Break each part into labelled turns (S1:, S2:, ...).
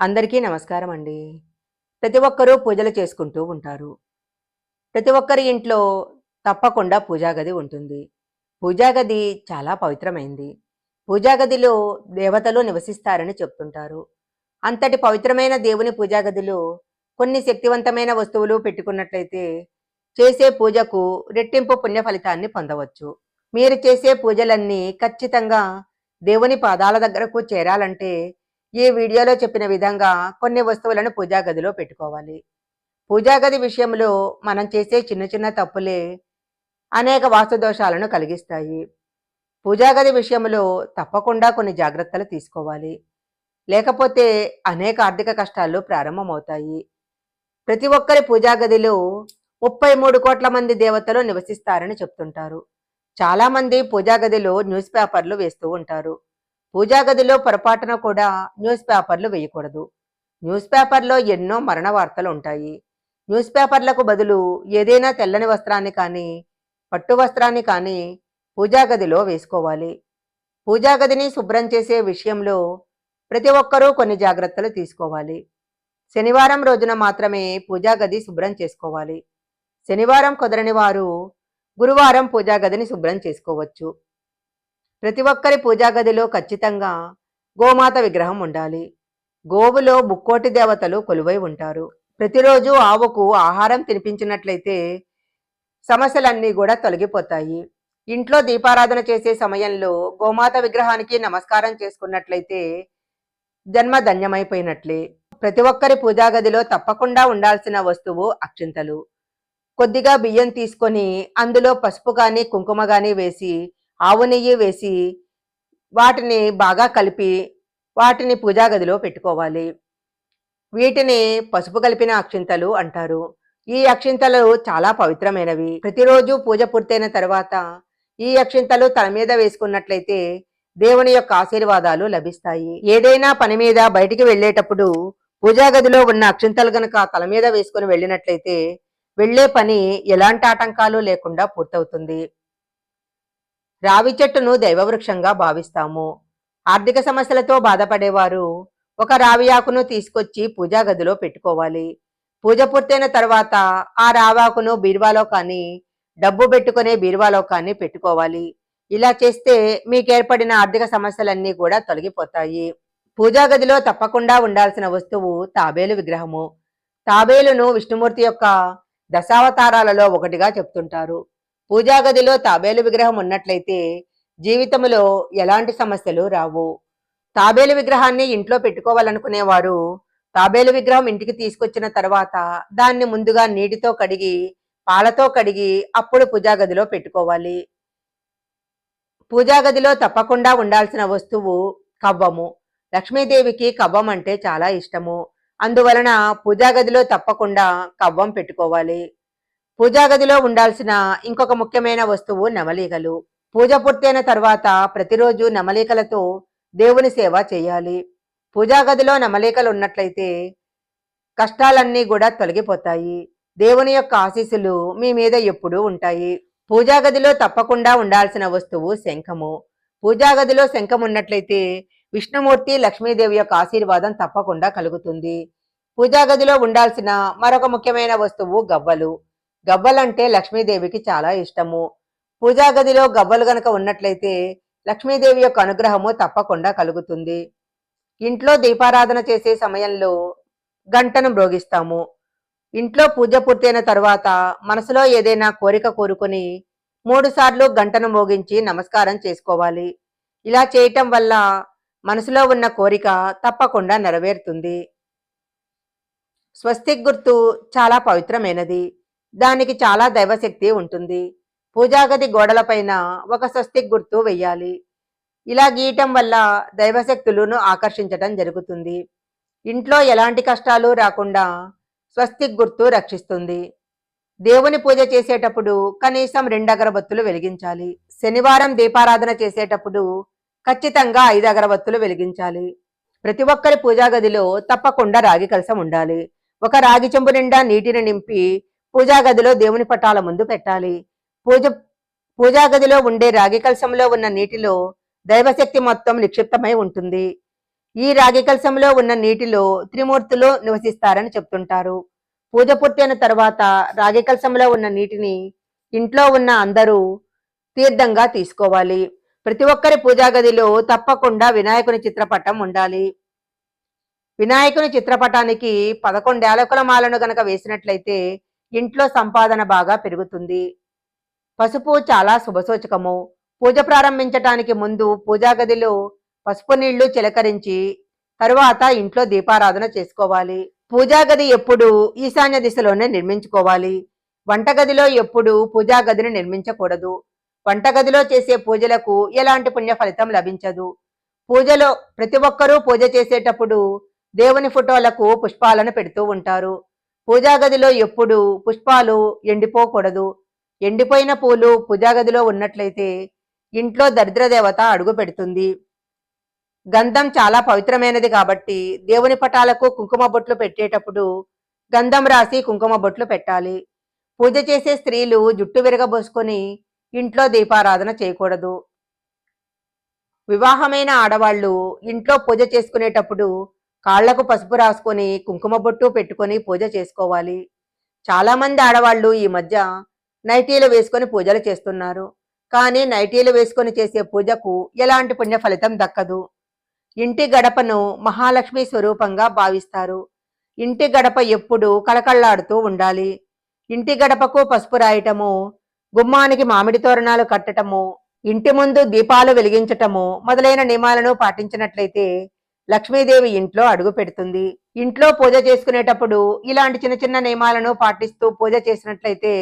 S1: అందరికీ నమస్కారం అండి ప్రతి ఒక్కరూ పూజలు చేసుకుంటూ ఉంటారు. ప్రతి ఒక్కరి ఇంట్లో తప్పకుండా పూజా గది ఉంటుంది. పూజా గది చాలా పవిత్రమైంది. పూజా గదిలో దేవతలు నివసిస్తారని చెప్తుంటారు. అంతటి పవిత్రమైన దేవుని పూజా గదిలో కొన్ని శక్తివంతమైన వస్తువులు పెట్టుకున్నట్లయితే చేసే పూజకు రెట్టింపు పుణ్య ఫలితాన్ని పొందవచ్చు. మీరు చేసే పూజలన్నీ ఖచ్చితంగా దేవుని పాదాల దగ్గరకు చేరాలంటే ఈ వీడియోలో చెప్పిన విధంగా కొన్ని వస్తువులను పూజా గదిలో పెట్టుకోవాలి. పూజా గది విషయంలో మనం చేసే చిన్న చిన్న తప్పులే అనేక వాస్తు దోషాలను కలిగిస్తాయి. పూజా గది విషయంలో తప్పకుండా కొన్ని జాగ్రత్తలు తీసుకోవాలి. లేకపోతే అనేక ఆర్థిక కష్టాలు ప్రారంభమవుతాయి. ప్రతి ఒక్కరి పూజా గదిలో ముప్పై మూడు కోట్ల మంది దేవతలు నివసిస్తారని చెప్తుంటారు. చాలామంది పూజా గదిలో న్యూస్ పేపర్లు వేస్తూ ఉంటారు. పూజా గదిలో పొరపాటున కూడా న్యూస్ పేపర్లు వేయకూడదు. న్యూస్ పేపర్లో ఎన్నో మరణ వార్తలు ఉంటాయి. న్యూస్ పేపర్లకు బదులు ఏదైనా తెల్లని వస్త్రాన్ని కానీ పట్టు వస్త్రాన్ని కానీ పూజా గదిలో వేసుకోవాలి. పూజా గదిని శుభ్రం చేసే విషయంలో ప్రతి ఒక్కరూ కొన్ని జాగ్రత్తలు తీసుకోవాలి. శనివారం రోజున మాత్రమే పూజాగది శుభ్రం చేసుకోవాలి. శనివారం కుదరని వారు గురువారం పూజాగదిని శుభ్రం చేసుకోవచ్చు. ప్రతి ఒక్కరి పూజా గదిలో ఖచ్చితంగా గోమాత విగ్రహం ఉండాలి. గోవులో ముక్కోటి దేవతలు కొలువై ఉంటారు. ప్రతిరోజు ఆవుకు ఆహారం తినిపించినట్లయితే సమస్యలన్నీ కూడా తొలగిపోతాయి. ఇంట్లో దీపారాధన చేసే సమయంలో గోమాత విగ్రహానికి నమస్కారం చేసుకున్నట్లయితే జన్మ ధన్యమైపోయినట్లే. ప్రతి ఒక్కరి పూజా గదిలో తప్పకుండా ఉండాల్సిన వస్తువు అక్షింతలు. కొద్దిగా బియ్యం తీసుకొని అందులో పసుపు కానీ కుంకుమ కానీ వేసి ఆవు నెయ్యి వేసి వాటిని బాగా కలిపి వాటిని పూజా గదిలో పెట్టుకోవాలి. వీటిని పసుపు కలిపిన అక్షింతలు అంటారు. ఈ అక్షింతలు చాలా పవిత్రమైనవి. ప్రతిరోజు పూజ పూర్తయిన తర్వాత ఈ అక్షింతలు తల మీద వేసుకున్నట్లయితే దేవుని యొక్క ఆశీర్వాదాలు లభిస్తాయి. ఏదైనా పని మీద బయటికి వెళ్ళేటప్పుడు పూజా గదిలో ఉన్న అక్షింతలు గనక తల మీద వేసుకుని వెళ్ళినట్లయితే వెళ్ళే పని ఎలాంటి ఆటంకాలు లేకుండా పూర్తవుతుంది. రావి చెట్టును దైవవృక్షంగా భావిస్తాము. ఆర్థిక సమస్యలతో బాధపడేవారు ఒక రావి ఆకును తీసుకొచ్చి పూజా గదిలో పెట్టుకోవాలి. పూజ పూర్తయిన తర్వాత ఆ రావాకును బీరువాలో కానీ డబ్బు పెట్టుకునే బీరువాలో కానీ పెట్టుకోవాలి. ఇలా చేస్తే మీకు ఏర్పడిన ఆర్థిక సమస్యలన్నీ కూడా తొలగిపోతాయి. పూజా గదిలో తప్పకుండా ఉండాల్సిన వస్తువు తాబేలు విగ్రహము. తాబేలును విష్ణుమూర్తి యొక్క దశావతారాలలో ఒకటిగా చెప్తుంటారు. పూజా గదిలో తాబేలు విగ్రహం ఉన్నట్లయితే జీవితంలో ఎలాంటి సమస్యలు రావు. తాబేలు విగ్రహాన్ని ఇంట్లో పెట్టుకోవాలనుకునేవారు తాబేలు విగ్రహం ఇంటికి తీసుకొచ్చిన తర్వాత దాన్ని ముందుగా నీటితో కడిగి పాలతో కడిగి అప్పుడు పూజా గదిలో పెట్టుకోవాలి. పూజా గదిలో తప్పకుండా ఉండాల్సిన వస్తువు కవ్వము. లక్ష్మీదేవికి కవ్వం అంటే చాలా ఇష్టము. అందువలన పూజా గదిలో తప్పకుండా కవ్వం పెట్టుకోవాలి. పూజా గదిలో ఉండాల్సిన ఇంకొక ముఖ్యమైన వస్తువు నమలీకలు పూజ పూర్తయిన తర్వాత ప్రతిరోజు నమలీకలతో దేవుని సేవ చేయాలి. పూజాగదిలో నమలీకలు ఉన్నట్లయితే కష్టాలన్నీ కూడా తొలగిపోతాయి. దేవుని యొక్క ఆశీస్సులు మీ మీద ఎప్పుడూ ఉంటాయి. పూజా గదిలో తప్పకుండా ఉండాల్సిన వస్తువు శంఖము. పూజాగదిలో శంఖం ఉన్నట్లయితే విష్ణుమూర్తి లక్ష్మీదేవి యొక్క ఆశీర్వాదం తప్పకుండా కలుగుతుంది. పూజాగదిలో ఉండాల్సిన మరొక ముఖ్యమైన వస్తువు గవ్వలు. గవ్వలంటే లక్ష్మీదేవికి చాలా ఇష్టము. పూజా గదిలో గవ్వలు గనక ఉన్నట్లయితే లక్ష్మీదేవి యొక్క అనుగ్రహము తప్పకుండా కలుగుతుంది. ఇంట్లో దీపారాధన చేసే సమయంలో గంటను మ్రోగిస్తాము. ఇంట్లో పూజ పూర్తయిన తర్వాత మనసులో ఏదైనా కోరిక కోరుకొని మూడుసార్లు గంటను మోగించి నమస్కారం చేసుకోవాలి. ఇలా చేయటం వల్ల మనసులో ఉన్న కోరిక తప్పకుండా నెరవేరుతుంది. స్వస్తిక్ గుర్తు చాలా పవిత్రమైనది. దానికి చాలా దైవశక్తి ఉంటుంది. పూజాగది గోడలపైన ఒక స్వస్తిక్ గుర్తు వెయ్యాలి. ఇలా గీయటం వల్ల దైవశక్తులను ఆకర్షించటం జరుగుతుంది. ఇంట్లో ఎలాంటి కష్టాలు రాకుండా స్వస్తిక్ గుర్తు రక్షిస్తుంది. దేవుని పూజ చేసేటప్పుడు కనీసం రెండు అగరబత్తులు వెలిగించాలి. శనివారం దీపారాధన చేసేటప్పుడు ఖచ్చితంగా ఐదు అగరబత్తులు వెలిగించాలి. ప్రతి ఒక్కరి పూజా గదిలో తప్పకుండా రాగి కలసం ఉండాలి. ఒక రాగి చెంబు నిండా నీటిని నింపి పూజా గదిలో దేవుని పటాల ముందు పెట్టాలి. పూజ పూజా గదిలో ఉండే రాగి కలశంలో ఉన్న నీటిలో దైవశక్తి మొత్తం నిక్షిప్తమై ఉంటుంది. ఈ రాగి కలశంలో ఉన్న నీటిలో త్రిమూర్తులు నివసిస్తారని చెప్తుంటారు. పూజ పూర్తయిన తర్వాత రాగి కలశంలో ఉన్న నీటిని ఇంట్లో ఉన్న అందరూ తీర్థంగా తీసుకోవాలి. ప్రతి ఒక్కరి పూజా గదిలో తప్పకుండా వినాయకుని చిత్రపటం ఉండాలి. వినాయకుని చిత్రపటానికి పదకొండు ఏలకుల మాలను గనక వేసినట్లయితే ఇంట్లో సంపాదన బాగా పెరుగుతుంది. పసుపు చాలా శుభసూచకము. పూజ ప్రారంభించటానికి ముందు పూజా గదిలో పసుపు నీళ్ళు చిలకరించి తరువాత ఇంట్లో దీపారాధన చేసుకోవాలి. పూజా గది ఎప్పుడు ఈశాన్య దిశలోనే నిర్మించుకోవాలి. వంటగదిలో ఎప్పుడు పూజా గదిని నిర్మించకూడదు. వంటగదిలో చేసే పూజలకు ఎలాంటి పుణ్య ఫలితం లభించదు. పూజలో ప్రతి ఒక్కరూ పూజ చేసేటప్పుడు దేవుని ఫోటోలకు పుష్పాలను పెడుతూ ఉంటారు. పూజా గదిలో ఎప్పుడు పుష్పాలు ఎండిపోకూడదు. ఎండిపోయిన పూలు పూజాగదిలో ఉన్నట్లయితే ఇంట్లో దరిద్ర దేవత అడుగు పెడుతుంది. గంధం చాలా పవిత్రమైనది కాబట్టి దేవుని పటాలకు కుంకుమ బొట్లు పెట్టేటప్పుడు గంధం రాసి కుంకుమ బొట్లు పెట్టాలి. పూజ చేసే స్త్రీలు జుట్టు విరగబోసుకొని ఇంట్లో దీపారాధన చేయకూడదు. వివాహమైన ఆడవాళ్ళు ఇంట్లో పూజ చేసుకునేటప్పుడు కాళ్ళకు పసుపు రాసుకొని కుంకుమ బొట్టు పెట్టుకొని పూజ చేసుకోవాలి. చాలా మంది ఆడవాళ్ళు ఈ మధ్య నైటీలు వేసుకొని పూజలు చేస్తున్నారు. కానీ నైటీలు వేసుకొని చేసే పూజకు ఎలాంటి పుణ్య ఫలితం దక్కదు. ఇంటి గడపను మహాలక్ష్మి స్వరూపంగా భావిస్తారు. ఇంటి గడప ఎప్పుడు కళకళ్ళాడుతూ ఉండాలి. ఇంటి గడపకు పసుపు రాయటము గుమ్మానికి మామిడి తోరణాలు కట్టటము ఇంటి ముందు దీపాలు వెలిగించటము మొదలైన నియమాలను పాటించినట్లయితే లక్ష్మీదేవి ఇంట్లో అడుగు పెడుతుంది. ఇంట్లో పూజ చేసుకునేటప్పుడు ఇలాంటి చిన్న చిన్న నియమాలను పాటిస్తూ పూజ చేసినట్లయితే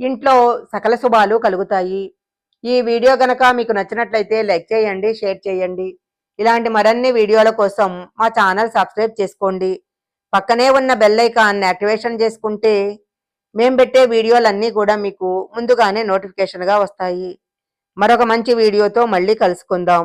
S1: ఇంట్లో సకల శుభాలు కలుగుతాయి. ఈ వీడియో గనక మీకు నచ్చినట్లయితే లైక్ చేయండి షేర్ చేయండి. ఇలాంటి మరిన్ని వీడియోల కోసం మా ఛానల్ సబ్స్క్రైబ్ చేసుకోండి. పక్కనే ఉన్న బెల్ ఐకాన్ని యాక్టివేషన్ చేసుకుంటే మేము పెట్టే వీడియోలన్నీ కూడా మీకు ముందుగానే నోటిఫికేషన్గా వస్తాయి. మరొక మంచి వీడియోతో మళ్ళీ కలుసుకుందాం.